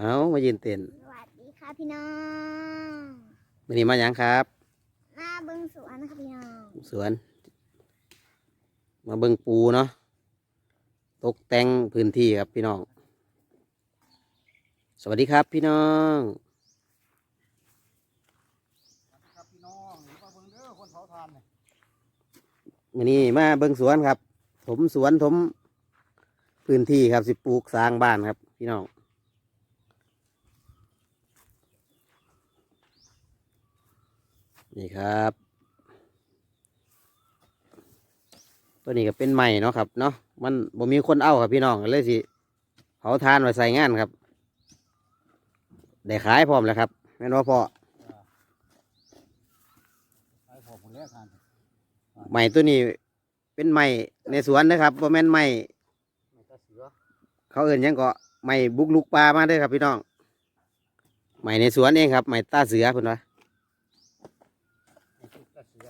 เอามายืนเต้นสวัสดีค่ะพี่น้องวันนี้มาหยังครับ มาเบิ้งสวนค่ะพี่น้องสวน มาเบิ่งปูเนาะตกแต่งพื้นที่ครับพี่น้อง สวัสดีครับพี่น้องครับพี่น้องนี่มาเบิ่งเด้อคนเผาทานเนี่ยวันนี้มาเบิ่งสวนครับถมสวนถมพื้นที่ครับสิปลูกสร้างบ้านครับ พี่น้อง นี่ครับ ตัวนี้ก็เป็นใหม่เนาะครับเนาะมันบ่มีคนเอาครับพี่น้องก็เลยสิเผาทานไว้ใส่งานครับ ได้ขายพร้อมแล้วครับแม่นว่าพอไอ้พอผมแลกกันใหม่ตัวนี้เป็นใหม่ในสวนนะครับบ่แม่นใหม่ไม่ตะเสือเขาเอื่นหยังก็ใหม่บุกลุกป่ามาเด้อครับพี่น้องใหม่ในสวนเองครับใหม่ตาเสือเพิ่นว่า ไม่ตะเสือ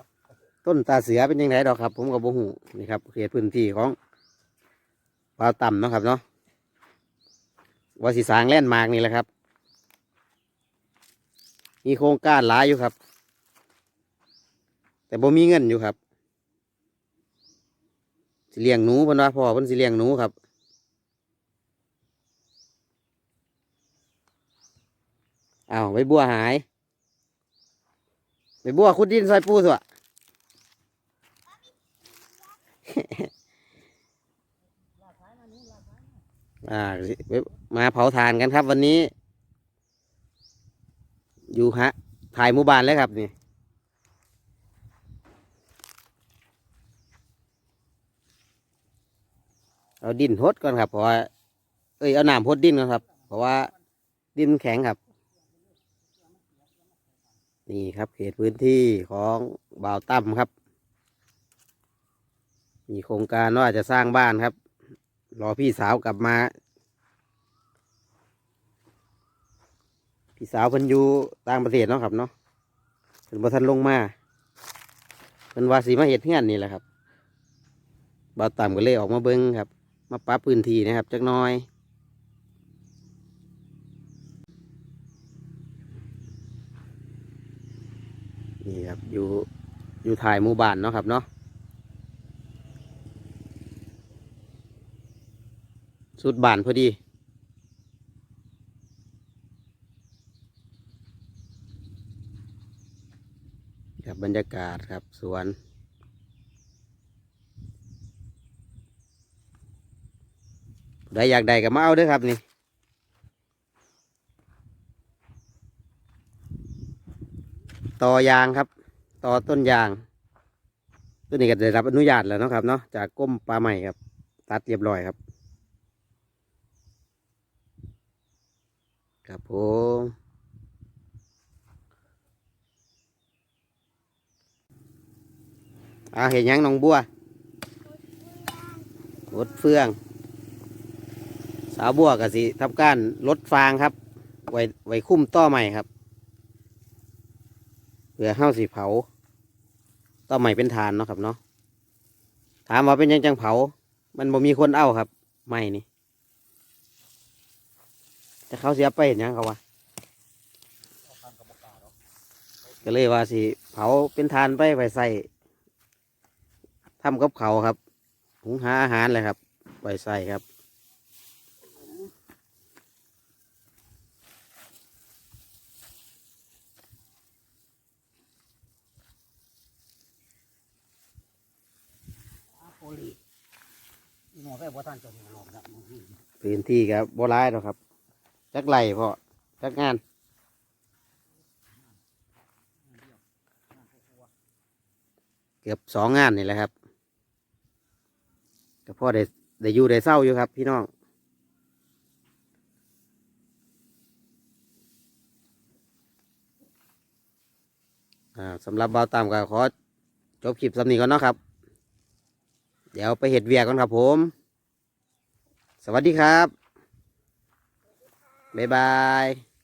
ต้นตาเสือเป็นยังไงดอกครับ ผมก็บ่ฮู้นี่ครับเขตพื้นที่ของป่าวต่ำนะครับเนาะวาสิสางแล่นมากนี่แหละครับ มีโครงการหลายอยู่ครับ แต่บ่มีเงินอยู่ครับสิเลี้ยงหนูเพิ่นว่าพ่อเพิ่นสิเลี้ยงหนูครับเอาวใบบัวหายใบบัวขุดดินใส่ปูสวะ อ่ามาเผาถ่านกันครับ วันนี้ อยู่ฮะถ่ายหมู่บ้านเลยครับนี่เอาดินทดก่อนครับเพราะว่าเอ้ยเอาน้ำพดดินก่อนครับ เพราะว่าดินแข็งครับ นี่ครับเขตพื้นที่ของบ่าวตั้มครับ มีโครงการว่าจะสร้างบ้านครับ รอพี่สาวกลับมา พี่สาวเพิ่นอยู่ต่างประเทศเนาะครับเนาะเพิ่นบ่ทันลงมาเพิ่นว่าสิมาเฮ็ดเฮือนนี่แหละครับบ่าวต่ำก็เลยออกมาเบิ่งครับ มาปรับพื้นที่นะครับจักน้อยนี่ครับอยู่อยู่ถ่ายหมู่บ้านเนาะครับเนาะ สุดบานพอดีครับบรรยากาศครับสวน ได้อยากได้ก็มาเอาด้วยครับนี่ต่อยางครับ ต่อต้นยาง ตัวนี้ก็ได้รับอนุญาตแล้วนะครับเนาะจากกรมป่าไม้ครับ ตัดเรียบร้อยครับ ครับผมเอาเห็นยังน้องบัวรถเฟือง สาวบัวกับสิทำการลดฟางครับ ไว้ไว้คุ้มต่อใหม่ครับเพื่อเห้าสีเผาต่อใหม่เป็นฐานเนาะครับเนาะถามว่าเป็นยังจังเผา มันบ่มีคนเอาครับ ไม่นี่ แต่เขาเสียไปเห็นหยังเขาวะเอาทานกระบอกกาเนาะก็เลยว่าสิเผาเป็นฐานไปไปใส่ทำกับเขาวครับหุงหาอาหารเลยครับไปใส่ครับอาโปลีอีหมอแค่บ่ทันจะหัวหลอกนะมึงพี่พื้นที่ครับโบราณนาะครับ จักไหลพอจักงานเกือบสองงานนี่แหละครับก็พ่อได้ได้อยู่ได้เศร้าอยู่ครับ พี่น้องสำหรับเบาตามก็ขอจบคลิปสำนีก่อนเนาะครับ เดี๋ยวไปเห็ดเวียก่อนครับผม สวัสดีครับ บ๊ายบาย